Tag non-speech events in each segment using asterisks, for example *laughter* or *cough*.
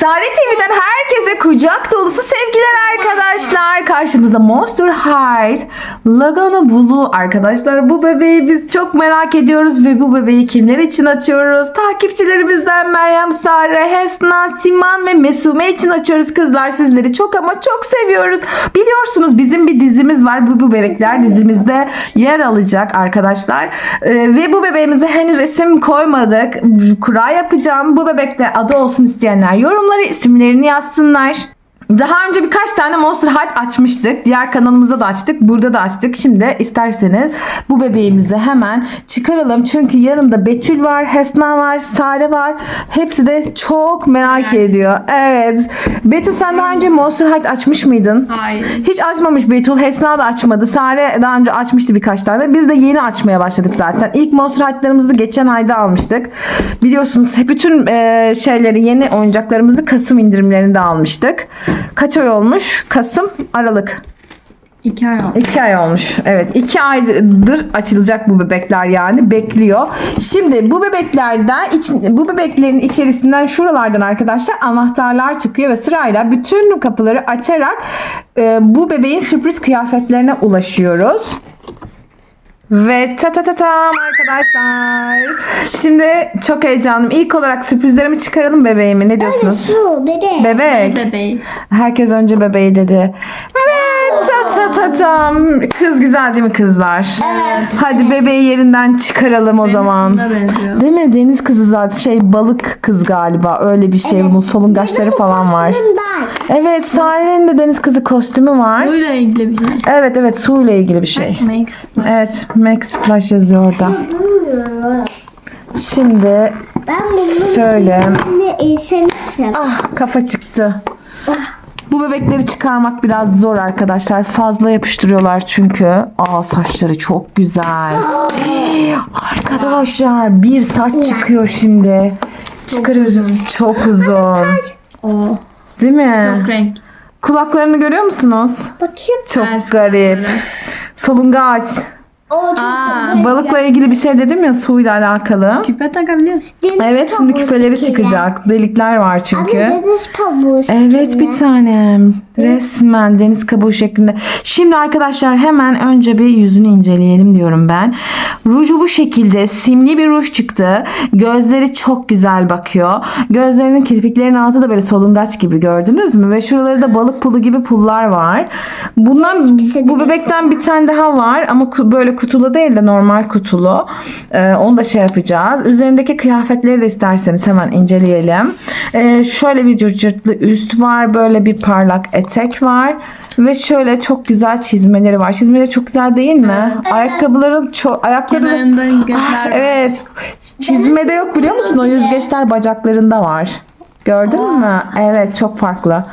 Sare TV'den herkese kucak dolusu sevgiler arkadaşlar. Karşımızda Monster High Laguna Blue arkadaşlar. Bu bebeği biz çok merak ediyoruz ve bu bebeği kimler için açıyoruz? Takipçilerimizden Meryem, Sare, Hesna, Siman ve Mesume için açıyoruz kızlar. Sizleri çok ama çok seviyoruz. Biliyorsunuz bizim bir dizimiz var. Bu, bu bebekler dizimizde yer alacak arkadaşlar. Ee, ve bu bebeğimize henüz isim koymadık. Kura yapacağım. Bu bebekte adı olsun isteyenler yorumlara isimlerini yazsınlar. Daha önce birkaç tane Monster High açmıştık. Diğer kanalımızda da açtık. Burada da açtık. Şimdi isterseniz bu bebeğimizi hemen çıkaralım. Çünkü yanımda Betül var, Hesna var, Sare var. Hepsi de çok merak ediyor. Evet. Betül sen daha önce Monster High açmış mıydın? Hayır. Hiç açmamış Betül. Hesna da açmadı. Sare daha önce açmıştı birkaç tane. Biz de yeni açmaya başladık zaten. İlk Monster Hight'larımızı geçen ayda almıştık. Biliyorsunuz hep bütün e, şeyleri yeni oyuncaklarımızı Kasım indirimlerinde almıştık. Kaç ay olmuş? Kasım, Aralık. İki ay oldu. İki ay olmuş. Evet. iki aydır açılacak bu bebekler yani. Bekliyor. Şimdi bu bebeklerden için, bu bebeklerin içerisinden şuralardan arkadaşlar anahtarlar çıkıyor ve sırayla bütün kapıları açarak e, bu bebeğin sürpriz kıyafetlerine ulaşıyoruz. Ve ta ta ta tam arkadaşlar. Şimdi çok heyecanlıyım. İlk olarak sürprizlerimi çıkaralım bebeğimi. Ne diyorsunuz? Su bebek. Bebek. Bebeği. Herkes önce bebeği dedi. Evet ta ta ta tam. Kız güzel değil mi kızlar? Evet. Hadi bebeği yerinden çıkaralım o zaman. Benziyor. Değil mi? Deniz kızı zaten şey balık kız galiba. Öyle bir şey. Bunun solungaçları falan var. Dar. Evet Sare'nin de deniz kızı kostümü var. Suyla ilgili bir şey. Evet evet su ile ilgili bir şey. Make splash. Evet Max Splash yazıyor orada. Şimdi Ben bunu şöyle. ne eğitim Ah kafa çıktı. Bu bebekleri çıkarmak biraz zor arkadaşlar. Fazla yapıştırıyorlar çünkü. Aa saçları çok güzel. arkadaşlar bir saç çıkıyor şimdi. Çıkarıyoruz. Çok uzun. Oo. Değil mi? Çok renk. Kulaklarını görüyor musunuz? Bakayım. Çok garip. Solungaç. O çok Aa, güzel. Balıkla ilgili bir şey dedim ya suyla alakalı. Küpe takabiliyorsun. Deniz Evet şimdi kabuğu küpeleri çıkacak. Delikler var çünkü. Anne deniz kabuğu Evet bir tanem. Resmen deniz kabuğu şeklinde. Şimdi arkadaşlar hemen önce bir yüzünü inceleyelim diyorum ben. Ruju bu şekilde simli bir ruj çıktı. Gözleri çok güzel bakıyor. Gözlerinin kirpiklerinin altı da böyle solungaç gibi gördünüz mü? Ve şuraları da balık pulu gibi pullar var. Bundan bu bebekten bir tane daha var ama ku- böyle kutulu değil de normal kutulu. Ee, onu da şey yapacağız. Üzerindeki kıyafetleri de isterseniz hemen inceleyelim. Ee, şöyle bir cırcırtlı üst var. Böyle bir parlak etek var. Ve şöyle çok güzel çizmeleri var. Çizmeleri çok güzel değil mi? Ayakkabıların çok ayakları Kenarında yüzgeçler var. Evet. Çizmede yok biliyor musun? O yüzgeçler bacaklarında var. Gördün mü? Evet çok farklı.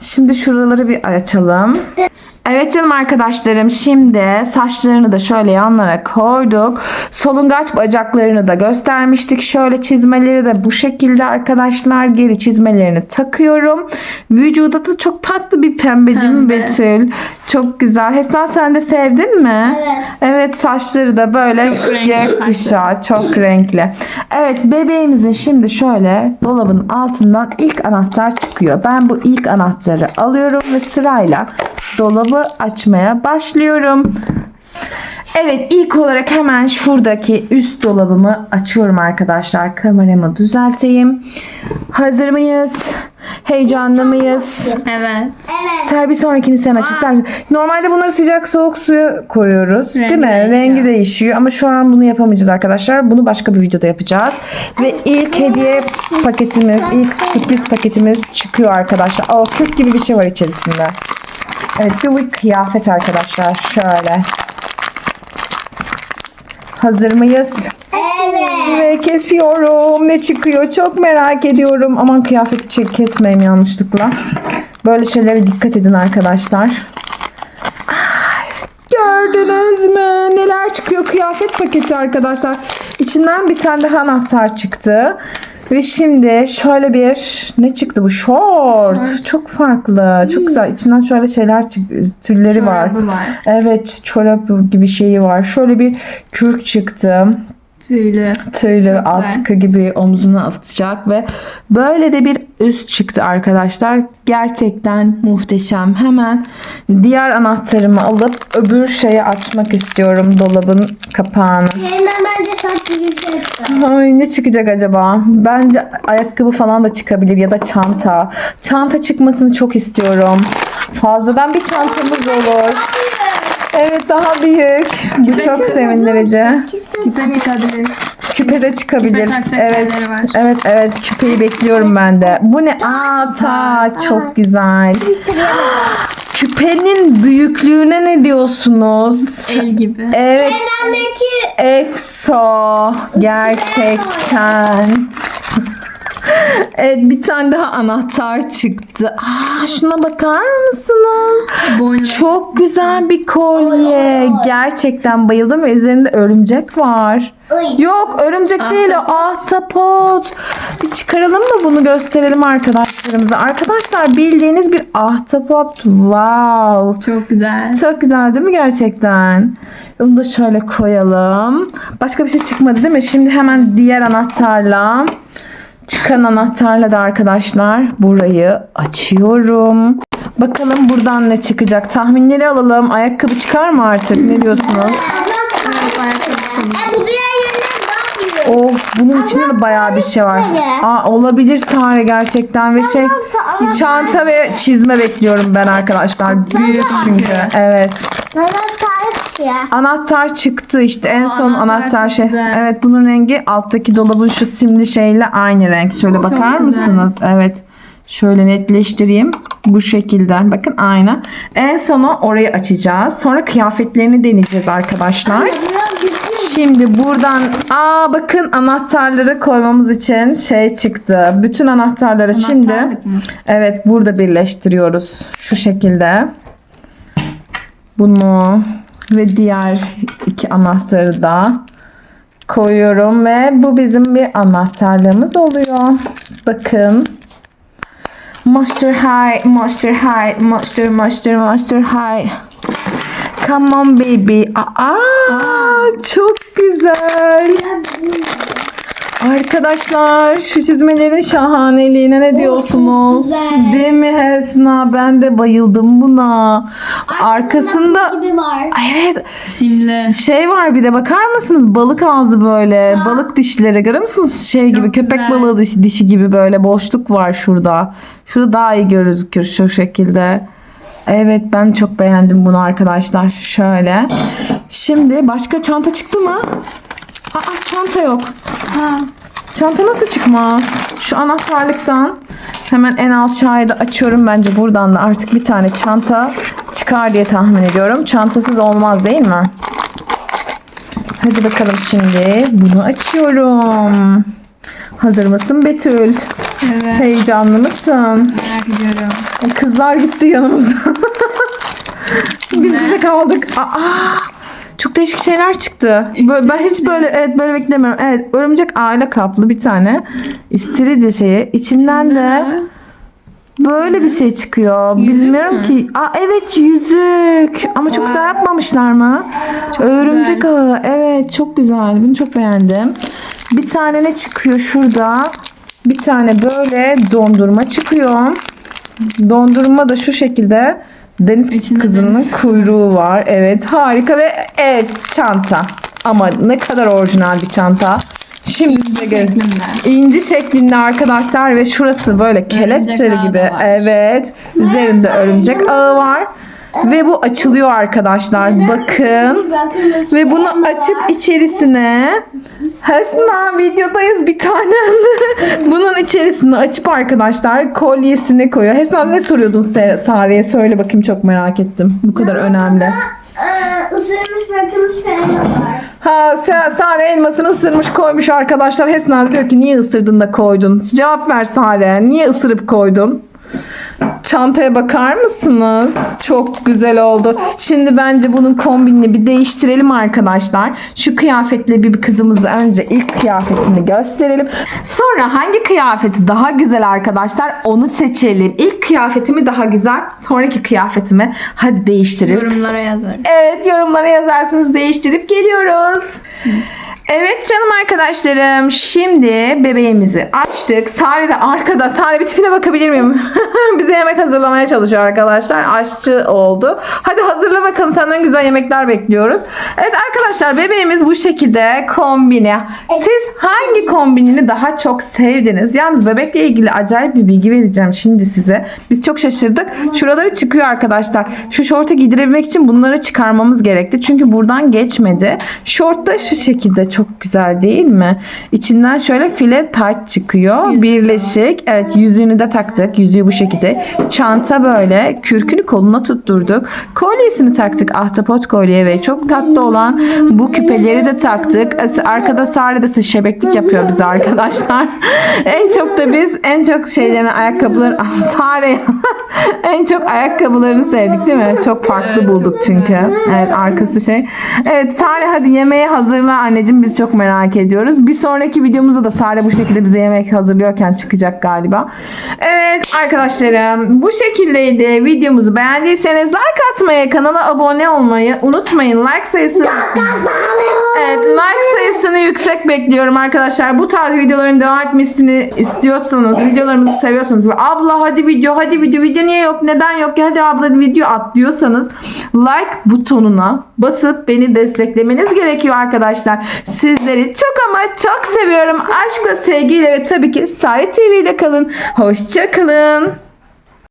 Şimdi şuraları bir açalım. Evet canım arkadaşlarım şimdi saçlarını da şöyle yanlara koyduk. Solungaç bacaklarını da göstermiştik. Şöyle çizmeleri de bu şekilde arkadaşlar. Geri çizmelerini takıyorum. Vücuda da çok tatlı bir pembe değil mi Pembe. Betül? Çok güzel. Hesna sen de sevdin mi? Evet. Evet saçları da böyle gökkuşağı çok renkli. Evet bebeğimizin şimdi şöyle dolabın altından ilk anahtar çıkıyor. Ben bu ilk anahtarı alıyorum ve sırayla dolabı açmaya başlıyorum. Evet ilk olarak hemen şuradaki üst dolabımı açıyorum arkadaşlar. Kameramı düzelteyim. Hazır mıyız? Heyecanlı mıyız? Evet. Evet. Ser bir sonrakini sen aç ister misin? Normalde bunları sıcak soğuk suya koyuyoruz. değil mi? değişiyor. Rengi değişiyor ama şu an bunu yapamayacağız arkadaşlar. Bunu başka bir videoda yapacağız. Ve ilk hediye paketimiz, ilk sürpriz paketimiz çıkıyor arkadaşlar. Aa, kırk gibi bir şey var içerisinde. Evet bu bir kıyafet arkadaşlar. Şöyle. Hazır mıyız? Evet. Ve kesiyorum. Ne çıkıyor? Çok merak ediyorum. Aman kıyafeti çek kesmeyeyim yanlışlıkla. Böyle şeylere dikkat edin arkadaşlar. Gördünüz mü? Neler çıkıyor? Kıyafet paketi arkadaşlar. İçinden bir tane daha anahtar çıktı. Ve şimdi şöyle bir ne çıktı bu? Short. Çok farklı. Çok güzel. İçinden şöyle şeyler çık tülleri var. Var. Evet çorap gibi şeyi var. Şöyle bir kürk çıktı. Tüylü. tüylü Çok güzel. atkı gibi omzuna atacak ve böyle de bir üst çıktı arkadaşlar. Gerçekten muhteşem. Hemen diğer anahtarımı alıp öbür şeyi açmak istiyorum dolabın kapağını. Hemen bence saçlı bir şey. Ay ne çıkacak acaba? Bence ayakkabı falan da çıkabilir ya da çanta. Çanta çıkmasını çok istiyorum. Fazladan bir çantamız olur. Evet daha büyük. Bu çok sevindirici. Küpe çıkabilir. Küpe de çıkabilir. Küpe takacak Evet. yerleri var. Evet evet küpeyi bekliyorum ben de. Bu ne? Aa ta çok güzel. Şey Küpenin büyüklüğüne ne diyorsunuz? El gibi. Evet Efso gerçekten. *laughs* Evet bir tane daha anahtar çıktı. Aa, şuna bakar mısınız? Boynu. Çok güzel bir kolye. Gerçekten bayıldım ve üzerinde örümcek var. Iy. Yok örümcek değil o ahtapot. Bir çıkaralım mı bunu gösterelim arkadaşlarımıza. Arkadaşlar bildiğiniz bir ahtapot. Wow. Çok güzel. Çok güzel değil mi gerçekten? Onu da şöyle koyalım. Başka bir şey çıkmadı değil mi? Şimdi hemen diğer anahtarla çıkan anahtarla da arkadaşlar burayı açıyorum. Bakalım buradan ne çıkacak? Tahminleri alalım. Ayakkabı çıkar mı artık? Ne diyorsunuz? E. Of bunun içinde de bayağı bir şey var. Aa, olabilir Sare gerçekten ve şey çanta ve çizme bekliyorum ben arkadaşlar. Büyük çünkü. Evet. Ya. Anahtar çıktı işte en son anahtar anahtar şey. güzel. Evet bunun rengi alttaki dolabın şu simli şeyle aynı renk. Şöyle bakar güzel. mısınız? Evet. Şöyle netleştireyim. Bu şekilde. Bakın aynı. En sona orayı açacağız. Sonra kıyafetlerini deneyeceğiz arkadaşlar. Şimdi buradan aa bakın anahtarları koymamız için şey çıktı. Bütün anahtarları şimdi mı? evet burada birleştiriyoruz. Şu şekilde. Bunu ve diğer iki anahtarı da koyuyorum ve bu bizim bir anahtarlığımız oluyor. Bakın. Monster High, Monster High, Monster, Monster, Monster High. Come on baby. Aa, çok güzel. Arkadaşlar şu çizmelerin şahaneliğine ne diyorsunuz? güzel. Değil mi Hesna? Ben de bayıldım buna. Arkasında gibi var. Ay, evet Simli. şey var bir de bakar mısınız? Balık ağzı böyle. Balık dişleri görüyor musunuz? Şey gibi köpek güzel. balığı dişi, dişi gibi böyle boşluk var şurada. Şurada daha iyi gözükür şu şekilde. Evet ben çok beğendim bunu arkadaşlar. Şöyle. Şimdi başka çanta çıktı mı? Aa çanta yok. Ha. Çanta nasıl çıkmaz? Şu anahtarlıktan hemen en aşağıya da açıyorum. Bence buradan da artık bir tane çanta çıkar diye tahmin ediyorum. Çantasız olmaz değil mi? Hadi bakalım şimdi bunu açıyorum. Hazır mısın Betül? Evet. Heyecanlı mısın? Merak ediyorum. Kızlar gitti yanımızda. *laughs* Biz bize kaldık. Aa, çok değişik şeyler çıktı. Böyle, ben hiç böyle evet böyle beklemiyorum. Evet örümcek aile kaplı bir tane istiridye şeyi. İçinden de böyle bir şey çıkıyor. Yüzük Bilmiyorum mü? ki. Aa evet yüzük. Ama çok güzel yapmamışlar mı? örümcek güzel. ağı. Evet çok güzel. Bunu çok beğendim. Bir tane ne çıkıyor şurada? Bir tane böyle dondurma çıkıyor. Dondurma da şu şekilde deniz İçinde kızının deniz. kuyruğu var. Evet harika ve evet çanta. Ama ne kadar orijinal bir çanta. Şimdi size gö- Şeklinde. İnci şeklinde arkadaşlar ve şurası böyle kelepçeli ağı gibi. var. Evet. Üzerinde örümcek ağı var. Ve bu açılıyor arkadaşlar. Bakın. Ve bunu açıp içerisine Hesna videodayız bir tanem. *laughs* Bunun içerisine açıp arkadaşlar kolyesini koyuyor. Hesna ne soruyordun Sare'ye? Söyle bakayım çok merak ettim. Bu kadar önemli. Isırılmış bırakılmış falan var. Ha Sa- Sare elmasını ısırmış koymuş arkadaşlar. Hesna diyor ki niye ısırdın da koydun? Cevap ver Sare. Niye ısırıp koydun? Çantaya bakar mısınız? Çok güzel oldu. Şimdi bence bunun kombinini bir değiştirelim arkadaşlar. Şu kıyafetle bir kızımızı önce ilk kıyafetini gösterelim. Sonra hangi kıyafeti daha güzel arkadaşlar onu seçelim. İlk kıyafetimi daha güzel, sonraki kıyafetimi hadi değiştirip Yorumlara yazar. Evet yorumlara yazarsınız değiştirip geliyoruz. Evet canım arkadaşlarım. Şimdi bebeğimizi açtık. Sare de arkada. Sare bir tipine bakabilir miyim? *laughs* Bize yemek hazırlamaya çalışıyor arkadaşlar. Aşçı oldu. Hadi hazırla bakalım. Senden güzel yemekler bekliyoruz. Evet arkadaşlar bebeğimiz bu şekilde kombini. Siz hangi kombinini daha çok sevdiniz? Yalnız bebekle ilgili acayip bir bilgi vereceğim şimdi size. Biz çok şaşırdık. Şuraları çıkıyor arkadaşlar. Şu şortu giydirebilmek için bunları çıkarmamız gerekti. Çünkü buradan geçmedi. Şort da şu şekilde çok güzel değil mi? İçinden şöyle file taç çıkıyor. Birleşik. Evet yüzüğünü de taktık. Yüzüğü bu şekilde. Çanta böyle. Kürkünü koluna tutturduk. Kolyesini taktık. Ahtapot kolye ve çok tatlı olan bu küpeleri de taktık. Arkada Sare de şebeklik yapıyor bize arkadaşlar. *laughs* en çok da biz en çok şeylerini ayakkabıları *laughs* Sare *laughs* en çok ayakkabılarını sevdik değil mi? Çok farklı Evet, bulduk çok çünkü. Evet arkası şey. Evet Sare hadi yemeği hazırla anneciğim biz çok merak ediyoruz. Bir sonraki videomuzda da Sare bu şekilde bize yemek hazırlıyorken çıkacak galiba. Evet arkadaşlarım bu şekildeydi. Videomuzu beğendiyseniz like atmayı, kanala abone olmayı unutmayın. Like sayısı Evet like sayısını yüksek bekliyorum arkadaşlar. Bu tarz videoların devam etmesini istiyorsanız, videolarımızı seviyorsanız abla hadi video, hadi video, video niye yok, neden yok, hadi abla video at diyorsanız like butonuna basıp beni desteklemeniz gerekiyor arkadaşlar. Sizleri çok ama çok seviyorum. Aşkla, sevgiyle ve tabii ki Sare TV ile kalın. Hoşça kalın.